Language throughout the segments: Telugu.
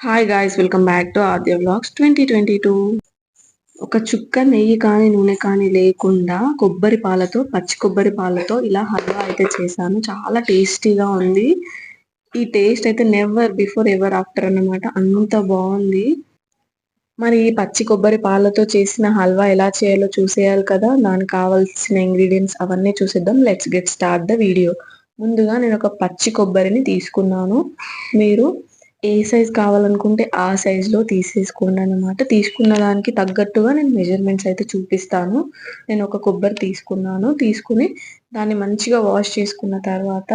Hi guys welcome back to Aadya vlogs twenty twenty two ఒక చుక్క నెయ్యి కానీ నూనె కానీ లేకుండా కొబ్బరి పాలతో పచ్చి కొబ్బరి పాలతో ఇలా హల్వా అయితే చేశాను. చాలా టేస్టీగా ఉంది. ఈ టేస్ట్ అయితే నెవర్ బిఫోర్ ఎవర్ ఆఫ్టర్ అన్నమాట. అంత బాగుంది. మరి ఈ పచ్చి కొబ్బరి పాలతో చేసిన హల్వా ఎలా చేయాలో చూసేయాలి కదా. దానికి కావాల్సిన ఇంగ్రీడియంట్స్ అవన్నీ చూసేద్దాం. Let's get start the video ముందుగా నేను ఒక పచ్చి కొబ్బరిని తీసుకున్నాను. మీరు ఏ సైజ్ కావాలనుకుంటే ఆ సైజులో తీసేసుకోండి అనమాట తీసుకున్న దానికి తగ్గట్టుగా నేను మెజర్మెంట్స్ అయితే చూపిస్తాను. నేను ఒక కొబ్బరి తీసుకున్నాను. తీసుకుని దాన్ని మంచిగా వాష్ చేసుకున్న తర్వాత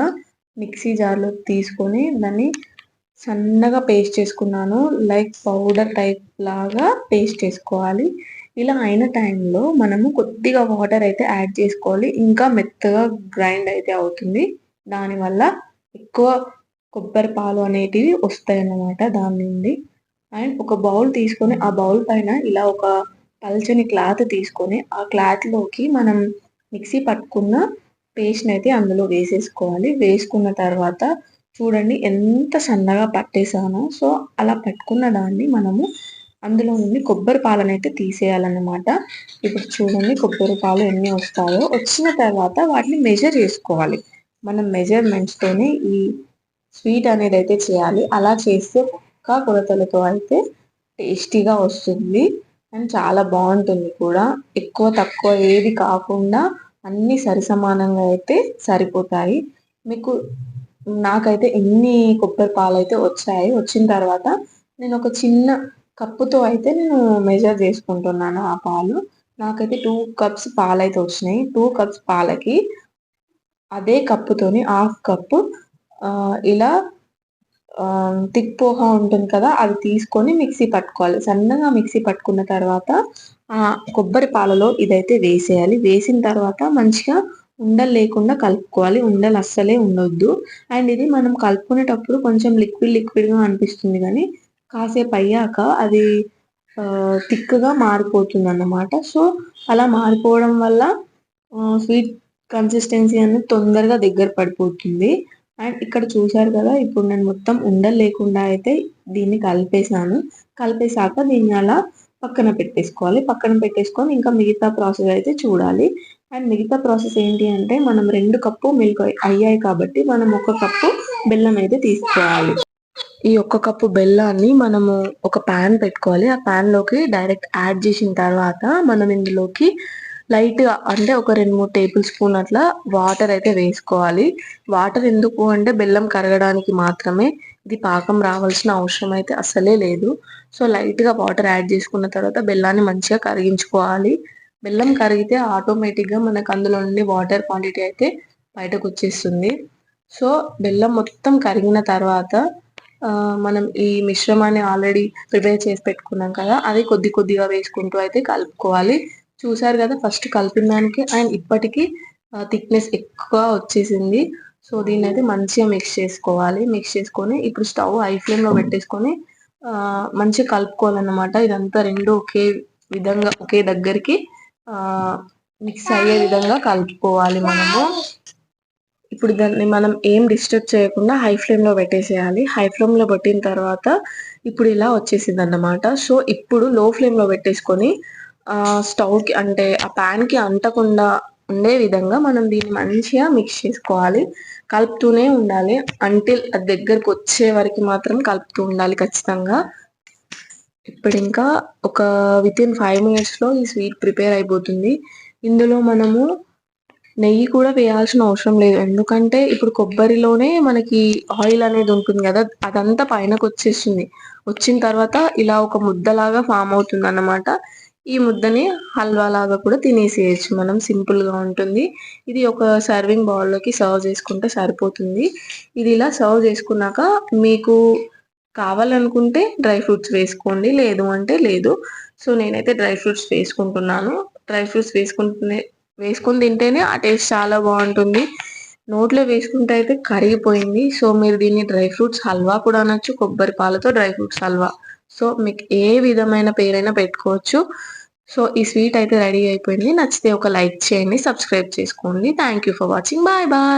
మిక్సీ జార్లో తీసుకొని దాన్ని సన్నగా పేస్ట్ చేసుకున్నాను. లైక్ పౌడర్ టైప్ లాగా పేస్ట్ చేసుకోవాలి. ఇలా అయిన టైంలో మనము కొద్దిగా వాటర్ అయితే యాడ్ చేసుకోవాలి. ఇంకా మెత్తగా గ్రైండ్ అయితే అవుతుంది. దానివల్ల ఎక్కువ కొబ్బరి పాలు అనేటివి వస్తాయి అన్నమాట దాని నుండి. అండ్ ఒక బౌల్ తీసుకొని ఆ బౌల్ పైన ఇలా ఒక పల్చని క్లాత్ తీసుకొని ఆ క్లాత్లోకి మనం మిక్సీ పట్టుకున్న పేస్ట్ని అయితే అందులో వేసేసుకోవాలి. వేసుకున్న తర్వాత చూడండి ఎంత సన్నగా పట్టేసానో సో అలా పట్టుకున్న దాన్ని మనము అందులో నుండి కొబ్బరి పాలను అయితే తీసేయాలన్నమాట. ఇప్పుడు చూడండి కొబ్బరి పాలు ఎన్ని వస్తాయో. వచ్చిన తర్వాత వాటిని మెజర్ చేసుకోవాలి. మనం మెజర్మెంట్స్తోనే ఈ స్వీట్ అనేది అయితే చేయాలి. అలా చేస్తే పక్కా కొలతలతో అయితే టేస్టీగా వస్తుంది. అండ్ చాలా బాగుంటుంది కూడా. ఎక్కువ తక్కువ ఏది కాకుండా అన్ని సరిసమానంగా అయితే సరిపోతాయి. మీకు నాకైతే ఎన్ని కొబ్బరి పాలు అయితే వచ్చాయి వచ్చిన తర్వాత నేను ఒక చిన్న కప్పుతో అయితే నేను మెజర్ చేసుకుంటున్నాను ఆ పాలు. నాకైతే టూ కప్స్ పాలు అయితే వచ్చినాయి. టూ కప్స్ పాలకి అదే కప్పుతోని హాఫ్ కప్పు ఇలా థిక్ ఉంటుంది కదా అది తీసుకొని మిక్సీ పట్టుకోవాలి. సన్నగా మిక్సీ పట్టుకున్న తర్వాత ఆ కొబ్బరి పాలలో ఇదైతే వేసేయాలి. వేసిన తర్వాత మంచిగా ఉండలు లేకుండా కలుపుకోవాలి. ఉండలు అస్సలే ఉండొద్దు. అండ్ ఇది మనం కలుపుకునేటప్పుడు కొంచెం లిక్విడ్ లిక్విడ్గా అనిపిస్తుంది కానీ కాసేపు అయ్యాక అది థిక్గా మారిపోతుంది అన్నమాట సో అలా మారిపోవడం వల్ల స్వీట్ కన్సిస్టెన్సీ అనేది తొందరగా దగ్గర పడిపోతుంది. అండ్ ఇక్కడ చూశారు కదా ఇప్పుడు నేను మొత్తం ఉండలు లేకుండా అయితే దీన్ని కలిపేసాను కలిపేసాక దీన్ని అలా పక్కన పెట్టేసుకోవాలి. పక్కన పెట్టేసుకొని ఇంకా మిగతా ప్రాసెస్ అయితే చూడాలి. అండ్ మిగతా ప్రాసెస్ ఏంటి అంటే మనం రెండు కప్పు మిల్క్ అయ్యాయి కాబట్టి మనం ఒక కప్పు బెల్లం అయితే తీసుకోవాలి. ఈ ఒక్క కప్పు బెల్లాన్ని మనము ఒక ప్యాన్ పెట్టుకోవాలి. ఆ ప్యాన్లోకి డైరెక్ట్ యాడ్ చేసిన తర్వాత మనం ఇందులోకి లైట్గా అంటే ఒక రెండు మూడు టేబుల్ స్పూన్ అట్లా వాటర్ అయితే వేసుకోవాలి. వాటర్ ఎందుకు అంటే బెల్లం కరగడానికి మాత్రమే. ఇది పాకం రావాల్సిన అవసరం అయితే అసలే లేదు. సో లైట్గా వాటర్ యాడ్ చేసుకున్న తర్వాత బెల్లాన్ని మంచిగా కరిగించుకోవాలి. బెల్లం కరిగితే ఆటోమేటిక్గా మనకు అందులో నుండి వాటర్ క్వాంటిటీ అయితే బయటకు వచ్చేస్తుంది. సో బెల్లం మొత్తం కరిగిన తర్వాత మనం ఈ మిశ్రమాన్ని ఆల్రెడీ ప్రిపేర్ చేసి పెట్టుకున్నాం కదా అది కొద్ది కొద్దిగా వేసుకుంటూ అయితే కలుపుకోవాలి. చూసారు కదా ఫస్ట్ కలిపిన దానికి అండ్ ఇప్పటికీ థిక్నెస్ ఎక్కువ వచ్చేసింది. సో దీన్ని అయితే మంచిగా మిక్స్ చేసుకోవాలి. మిక్స్ చేసుకొని ఇప్పుడు స్టవ్ హై ఫ్లేమ్లో పెట్టేసుకొని మంచిగా కలుపుకోవాలన్నమాట. ఇదంతా రెండు ఒకే విధంగా ఒకే దగ్గరికి మిక్స్ అయ్యే విధంగా కలుపుకోవాలి మనము. ఇప్పుడు దాన్ని మనం ఏం డిస్టర్బ్ చేయకుండా హై ఫ్లేమ్లో పెట్టేసేయాలి. హై ఫ్లేమ్లో పెట్టిన తర్వాత ఇప్పుడు ఇలా వచ్చేసింది అన్నమాట సో ఇప్పుడు లో ఫ్లేమ్లో పెట్టేసుకొని స్టవ్కి అంటే ఆ ప్యాన్కి అంటకుండా ఉండే విధంగా మనం దీన్ని మంచిగా మిక్స్ చేసుకోవాలి. కలుపుతూనే ఉండాలి. అంటిల్ అది దగ్గరకు వచ్చే వరకు మాత్రం కలుపుతూ ఉండాలి ఖచ్చితంగా. ఇప్పుడు ఇంకా ఒక విత్ ఇన్ ఫైవ్ మినిట్స్లో ఈ స్వీట్ ప్రిపేర్ అయిపోతుంది. ఇందులో మనము నెయ్యి కూడా వేయాల్సిన అవసరం లేదు. ఎందుకంటే ఇప్పుడు కొబ్బరిలోనే మనకి ఆయిల్ అనేది ఉంటుంది కదా అదంతా పైనకు వచ్చేస్తుంది వచ్చిన తర్వాత ఇలా ఒక ముద్దలాగా ఫామ్ అవుతుంది అన్నమాట ఈ ముద్దని హల్వా లాగా కూడా తినేసేయచ్చు. మనం సింపుల్గా ఉంటుంది. ఇది ఒక సర్వింగ్ బౌల్లోకి సర్వ్ చేసుకుంటే సరిపోతుంది. ఇది ఇలా సర్వ్ చేసుకున్నాక మీకు కావాలనుకుంటే డ్రై ఫ్రూట్స్ వేసుకోండి. లేదు అంటే లేదు. సో నేనైతే డ్రై ఫ్రూట్స్ వేసుకుంటున్నాను. డ్రై ఫ్రూట్స్ వేసుకుంటే వేసుకుని తింటేనే ఆ టేస్ట్ చాలా బాగుంటుంది. నోట్లో వేసుకుంటే అయితే కరిగిపోయింది. సో మీరు దీన్ని డ్రై ఫ్రూట్స్ హల్వా కూడా అనొచ్చు. కొబ్బరి పాలతో డ్రై ఫ్రూట్స్ హల్వా సో మీకు ఏ విధమైన పేరైనా పెట్టుకోవచ్చు. సో ఈ స్వీట్ అయితే రెడీ అయిపోయింది. నచ్చితే ఒక లైక్ చేయండి సబ్స్క్రైబ్ చేసుకోండి. Thank you for watching bye bye